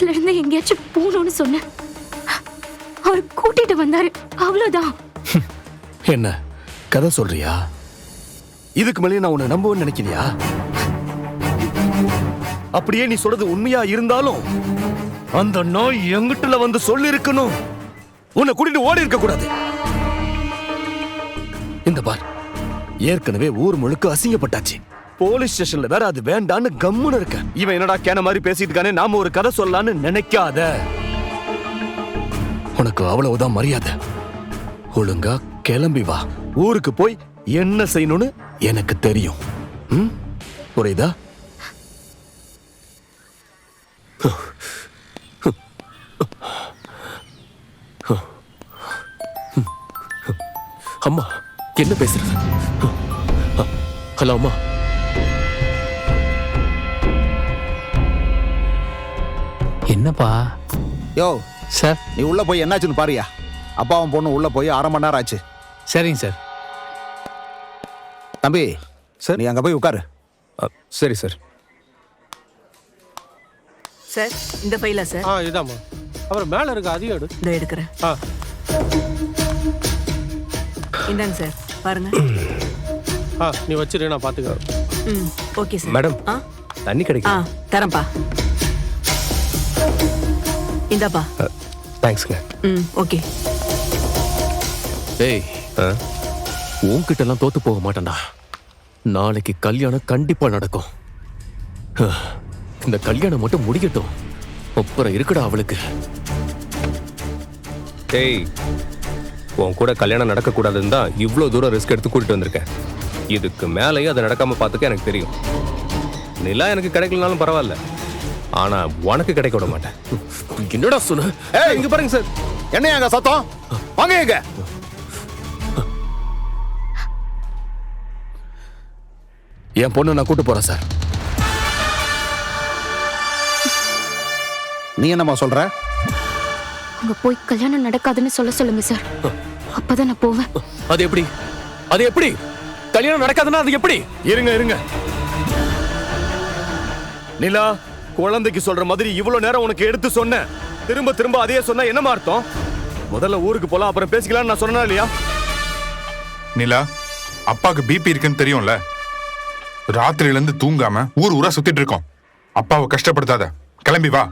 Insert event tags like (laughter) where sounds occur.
இடத்துல இருந்து எங்கேயாச்சும் போகணும்னு சொன்னேன். அவர் கூட்டிட்டு வந்தாரு. அவ்வளவுதான். (laughs) என்ன? கதை சொல்றியா? இதுக்கு மேலே நான் உன்னை நம்புவேன்னு நினைக்கிறியா? அப்படியே நீ சொல்றது உண்மையா இருந்தாலும் அந்த நாய் எங்கிட்டல வந்து சொல்லி இருக்கணும் உன்னை கூட்டிட்டு ஓடி இருக்க கூடாது. இந்த பார் ஏற்கனவே ஊர் முழுக்க அசிங்கப்பட்டாச்சு. போலீஸ் ஸ்டேஷன்ல வேற அது வேண்டான்னு கம்முன்னு இருக்க இவன் என்னடா கேன மாதிரி பேசிட்டு இருக்கானே நாம ஒரு கதை சொல்லலாம்னு நினைக்காத. உனக்கு அவ்வளவுதான் மரியாதை. ஒழுங்கா கிளம்பி வா. ஊருக்கு போய் என்ன செய்யணும்னு எனக்கு தெரியும். ம்? புரியுதா? அம்மா என்ன பேசுறது? ஹலோ அம்மா. என்னப்பா? யோ சார். நீ உள்ள போய் என்னாச்சுன்னு பாரியா அப்பாவும் பொண்ணு உள்ள போய் அரை மணி நேரம் ஆச்சு. சரிங்க சார். தம்பி சார். நீ அங்க போய் உட்காரு. சரி சார். சார் இந்த ஃபைலா சார்? ஆ இதாம்மா. அப்புறம் மேலே இருக்க அதையும் எடு. இந்த எடுக்கிறேன். ஆ. இந்தாங்க சார் பாருங்க. ஆ நீ வச்சிரு நான் பார்த்துக்கிறேன் ம் ஓகே சார். மேடம் ஆ? தண்ணி ஆ கிடைக்கும் தரேன்ப்பா. இந்தாப்பா. தேங்க்ஸ்ங்க ம் ஓகே. ஏய் உன்கிட்ட எல்லாம் தோத்து போக மாட்டேன்டா. நாளைக்கு கல்யாணம் கண்டிப்பா நடக்கும். இந்த கல்யாணம் மட்டும் முடிக்கட்டும் அப்புறம் இருக்குடா அவளுக்கு. டேய் உன் கூட கல்யாணம் நடக்கக்கூடாதுன்னு தான் இவ்வளோ தூரம் ரிஸ்க் எடுத்து கூட்டிட்டு வந்திருக்கேன். இதுக்கு மேலேயும் அதை நடக்காம பார்த்துக்க எனக்கு தெரியும். நிலா எனக்கு கிடைக்கலனாலும் பரவாயில்ல. ஆனா உனக்கு கிடைக்க விட மாட்டேன். என்னடா சொன்ன? ஏய் இங்க பாருங்க சார். என்ன அங்க சத்தம்? வாங்க எங்க என் பொண்ணு நான் கூட்டு போறேன் சார். நீ என்னம்மா சொல்ற? அங்க போய் கல்யாணம் நடக்காதுன்னு சொல்ல சொல்லுங்க சார். அப்பதான் நான் போவேன். அது எப்படி? அது எப்படி? கல்யாணம் நடக்காதுன்னா அது எப்படி? இருங்க இருங்க. நிலா குழந்தைக்கு சொல்ற மாதிரி இவ்வளவு நேரம் உனக்கு எடுத்து சொன்னேன். திரும்ப திரும்ப அதையே சொன்னா என்னமா அர்த்தம் முதல்ல ஊருக்கு போலாம் அப்புறம் பேசிக்கலாம்னு நான் சொன்னா இல்லையா? நிலா அப்பாவுக்கு பிபி இருக்குன்னு தெரியும்ல? ராத்திரியில இருந்து தூங்காம ஊர் ஊரா சுத்திட்டு இருக்கோம். அப்பாவை கஷ்டப்படுத்தாத. கிளம்பி வா.